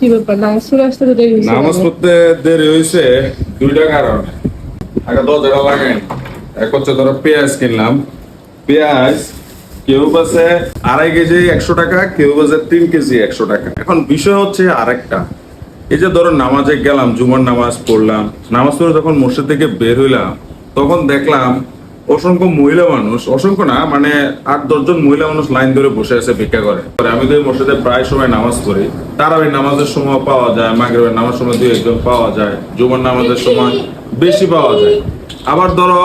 কি ব্যাপার? নামাজ পড়ে আসতে তো দেরি হয়েছে নামাজ পড়তে দেরি হয়েছে দুইটা কারণ। আগে দরজাটা লাগাই এক হচ্ছে ধরো পেঁয়াজ কিনলাম। পেঁয়াজ কেউ বাসে আড়াই কেজি একশো টাকা কেউ বাসে তিন কেজি একশো টাকা। এখন বিষয় হচ্ছে আরেকটা। এই যে ধরো নামাজে গেলাম জুমার নামাজ পড়লাম নামাজ পড়ে যখন মসজিদ থেকে বের হইলাম তখন দেখলাম অসংখ্য মহিলা মানুষ অসংখ্য না মানে আট দশজন মহিলা মানুষ লাইন ধরে বসে আছে ভিক্ষা করে। আমি তো এই মসজিদে প্রায় সময় নামাজ পড়ি। তারা ওই নামাজের সময় পাওয়া যায় মাগরিবের নামাজ সময় দুই একজন পাওয়া যায় জুমার নামাজের সময় বেশি পাওয়া যায়। আবার ধরো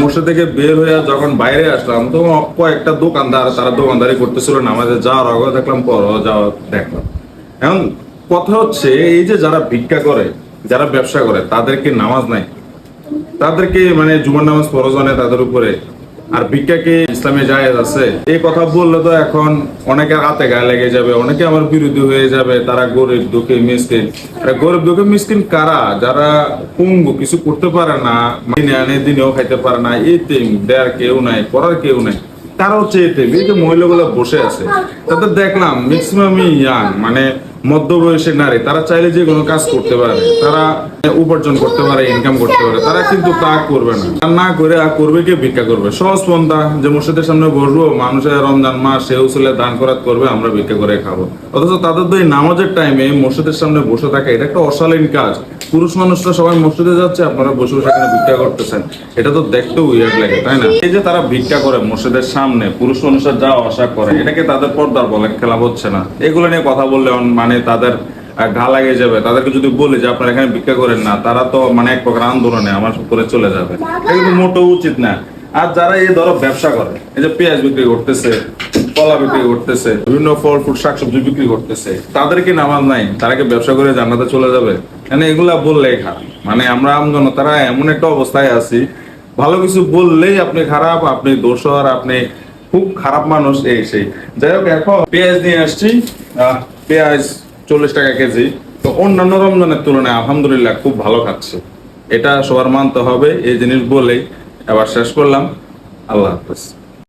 মসজিদ থেকে বের হয়ে যখন বাইরে আসলাম তখন কয়েকটা দোকানদার তারা দোকানদারি করতেছিল নামাজে যাওয়ার আগে দেখলাম পর যাওয়া দেখলাম। এখন কথা হচ্ছে এই যে যারা ভিক্ষা করে যারা ব্যবসা করে তাদেরকে নামাজ নাই। তাদেরকে মানে জুমার নামাজ ফরজ হয় তাদের উপরে। আর ভিক্ষাকে ইসলামে জায়েজ আছে। এই কথা বললে তো এখন অনেকে হাতে গায়ে লেগে যাবে, অনেকে আমার বিরোধী হয়ে যাবে, তারা গরিব দুঃখী মিসকিন। গরিব দুঃখী মিসকিন কারা? যারা পঙ্গু কিছু করতে পারে না, দিনে আনে, দিনেও খাইতে পারে না এই তিম দেয়ার কেউ নাই করার কেউ নাই। তারা হচ্ছে এতে এই যে মহিলাগুলো বসে আছে, তাদের দেখলাম ম্যাক্সিমামই ইয়াং মানে মধ্যবয়সী নারী, তারা চাইলে যে কোনো কাজ করতে পারে। তারা উপার্জন করতে পারে ইনকাম করতে পারে, তারা কিন্তু তা করবে না। না করে আর করবে কে? ভিক্ষা করবে। সহজ পন্থা, যে মসজিদের সামনে বসবো, মানুষের রমজান মাস সে উসুলে দান করাত করবে, আমরা ভিক্ষা করে খাব। অথচ তাদের তো এই নামাজের টাইমে মসজিদের সামনে বসে থাকা, এটা একটা অশালীন কাজ। পুরুষ মানুষরা সবাই মসজিদে যাচ্ছে, আপনারা বসে বসে এখানে ভিক্ষা করতেছেন। এটা তো দেখতেও উইয়ার্ড লাগে, তাই না? এই যে তারা ভিক্ষা করে মসজিদের সামনে, পুরুষ মানুষরা যা আশা করে, এটাকে তাদের পর্দার বলে, খেলা হচ্ছে না। এগুলো নিয়ে কথা বললে অন- মানে তাদের ঘা লাগে যাবে। তাদেরকে যদি বলি যে আপনারা এখানে ভিক্ষা করেন না, তারা তো মানে এক প্রকার আন্দোলনে আমার করে চলে যাবে। এটা কিন্তু উচিত না। আর যারা এই ধরো ব্যবসা করে, এই যে পেঁয়াজ বিক্রি করতেছে, কলা বিক্রি করতেছে, বিভিন্ন ফল ফুড শাকসবজি বিক্রি করতেছে তাদেরকে নামাজ নাই? তারা কি ব্যবসা করে জান্নাতে চলে যাবে? মানে এগুলা বললেই খারাপ। মানে আমরা আমজনতারা এমন একটা অবস্থায় আছি, ভালো কিছু বললেই আপনি খারাপ, আপনি দোষর, আপনি খুব খারাপ মানুষ, এই সেই। যাই হোক, এখন পেঁয়াজ নিয়ে আসছি। পেঁয়াজ চল্লিশ টাকা কেজি। তো অন্যান্য রমজানের তুলনায় আলহামদুলিল্লাহ খুব ভালো খাচ্ছে। এটা সবার মানতে হবে, এই জিনিস বলেই এবার শেষ করলাম। আল্লাহ হাফেজ।